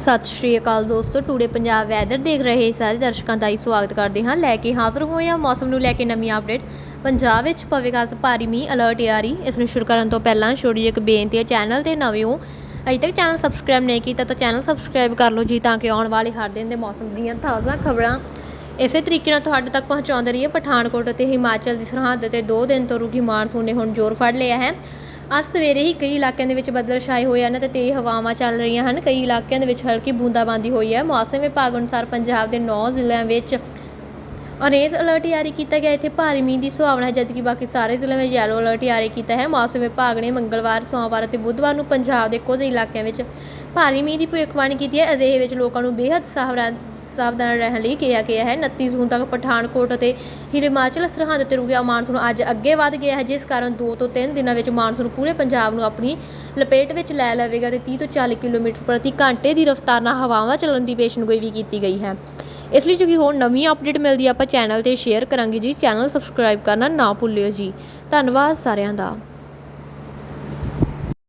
ਸਤਿ ਸ਼੍ਰੀ ਅਕਾਲ ਦੋਸਤੋ, today Punjab weather ਦੇਖ ਰਹੇ ਸਾਰੇ ਦਰਸ਼ਕਾਂ ਦਾ ਹੀ ਸਵਾਗਤ ਕਰਦੇ ਹਾਂ। ਲੈ ਕੇ ਹਾਜ਼ਰ ਹੋਏ ਹਾਂ ਮੌਸਮ ਨੂੰ ਲੈ ਕੇ ਨਵੀਂ ਅਪਡੇਟ ਪੰਜਾਬ ਵਿੱਚ ਪਵੇਗਾ ਭਾਰੀ ਮੀਂਹ ਅਲਰਟ ਜਾਰੀ। ਇਸ ਨੂੰ ਸ਼ੁਰੂ ਕਰਨ ਤੋਂ ਪਹਿਲਾਂ ਛੋਟੀ ਜਿਹੀ ਇੱਕ ਬੇਨਤੀ ਹੈ ਚੈਨਲ ਤੇ ਨਵੇਂ ਹੋ, ਅਜੇ ਤੱਕ ਚੈਨਲ ਸਬਸਕ੍ਰਾਈਬ ਨਹੀਂ ਕੀਤਾ ਤਾਂ ਚੈਨਲ ਸਬਸਕ੍ਰਾਈਬ ਕਰ ਲਓ ਜੀ ਤਾਂ ਕਿ ਆਉਣ ਵਾਲੇ ਹਰ ਦਿਨ ਦੇ ਮੌਸਮ ਦੀਆਂ ਤਾਜ਼ਾ ਖਬਰਾਂ ਇਸੇ ਤਰੀਕੇ ਨਾਲ ਤੁਹਾਡੇ ਤੱਕ ਪਹੁੰਚਾਉਂਦੇ ਰਹੀਏ। ਪਠਾਨਕੋਟ ਅਤੇ ਹਿਮਾਚਲ ਦੀ ਸਰਹੱਦ ਤੇ 2 ਦਿਨ ਤੋਂ ਰੁਕੀ ਮਾਨਸੂਨ ਨੇ ਹੁਣ ਜ਼ੋਰ ਫੜ ਲਿਆ ਹੈ। ਅੱਜ ਸਵੇਰੇ ਹੀ ਕਈ ਇਲਾਕਿਆਂ ਦੇ ਵਿੱਚ ਬੱਦਲ ਛਾਏ ਹੋਏ ਹਨ ਤੇ ਤੇਜ਼ ਹਵਾਵਾਂ ਚੱਲ ਰਹੀਆਂ ਹਨ। ਕਈ ਇਲਾਕਿਆਂ ਦੇ ਵਿੱਚ ਹਲਕੀ ਬੂੰਦਾਬਾਂਦੀ ਹੋਈ ਹੈ। ਮੌਸਮ ਵਿਭਾਗ ਅਨੁਸਾਰ ਪੰਜਾਬ ਦੇ 9 ਜ਼ਿਲ੍ਹਿਆਂ ਵਿੱਚ ਔਰੇਂਜ ਅਲਰਟ ਜਾਰੀ ਕੀਤਾ ਗਿਆ, ਇੱਥੇ ਭਾਰੀ ਮੀਂਹ ਦੀ ਸੰਭਾਵਨਾ ਹੈ, ਜਦਕਿ ਬਾਕੀ ਸਾਰੇ ਜ਼ਿਲ੍ਹਿਆਂ ਵਿੱਚ ਯੈਲੋ ਅਲਰਟ ਜਾਰੀ ਕੀਤਾ ਹੈ। ਮੌਸਮ ਵਿਭਾਗ ਨੇ ਮੰਗਲਵਾਰ, ਸੋਮਵਾਰ ਅਤੇ ਬੁੱਧਵਾਰ ਨੂੰ ਪੰਜਾਬ ਦੇ ਕੁਝ ਇਲਾਕਿਆਂ ਵਿੱਚ ਭਾਰੀ ਮੀਂਹ ਦੀ ਭਵਿੱਖਬਾਣੀ ਕੀਤੀ ਹੈ। ਅਜਿਹੇ ਵਿੱਚ ਲੋਕਾਂ ਨੂੰ ਬੇਹੱਦ ਸਾਵਧਾਨ ਸਾਵਧਾਨ ਰਹਿਣ ਲਈ ਕਿਹਾ ਗਿਆ ਹੈ। 29 ਜੂਨ ਤੱਕ ਪਠਾਨਕੋਟ ਅਤੇ ਹਿਮਾਚਲ ਸਰਹੱਦ ਤੇ ਰੁਕਿਆ ਮਾਨਸੂਨ ਅੱਜ ਅੱਗੇ ਵਧ ਗਿਆ ਹੈ, ਜਿਸ ਕਾਰਨ 2 ਤੋਂ 3 ਦਿਨਾਂ ਵਿੱਚ ਮਾਨਸੂਨ ਪੂਰੇ ਪੰਜਾਬ ਨੂੰ ਆਪਣੀ ਲਪੇਟ ਵਿੱਚ ਲੈ ਲਵੇਗਾ ਤੇ 30 ਤੋਂ 40 ਕਿਲੋਮੀਟਰ ਪ੍ਰਤੀ ਘੰਟੇ ਦੀ ਰਫ਼ਤਾਰ ਨਾਲ ਹਵਾਵਾਂ ਚੱਲਣ ਦੀ ਪੇਸ਼ਨਗੋਈ ਵੀ ਕੀਤੀ ਗਈ ਹੈ। ਇਸ ਲਈ ਜੋ ਹੋਰ ਨਵੀਂ ਅਪਡੇਟ ਮਿਲਦੀ ਹੈ ਆਪਾਂ ਚੈਨਲ ਤੇ ਸ਼ੇਅਰ ਕਰਾਂਗੇ ਜੀ। ਚੈਨਲ ਸਬਸਕ੍ਰਾਈਬ ਕਰਨਾ ਨਾ ਭੁੱਲਿਓ ਜੀ। ਧੰਨਵਾਦ ਸਾਰਿਆਂ ਦਾ।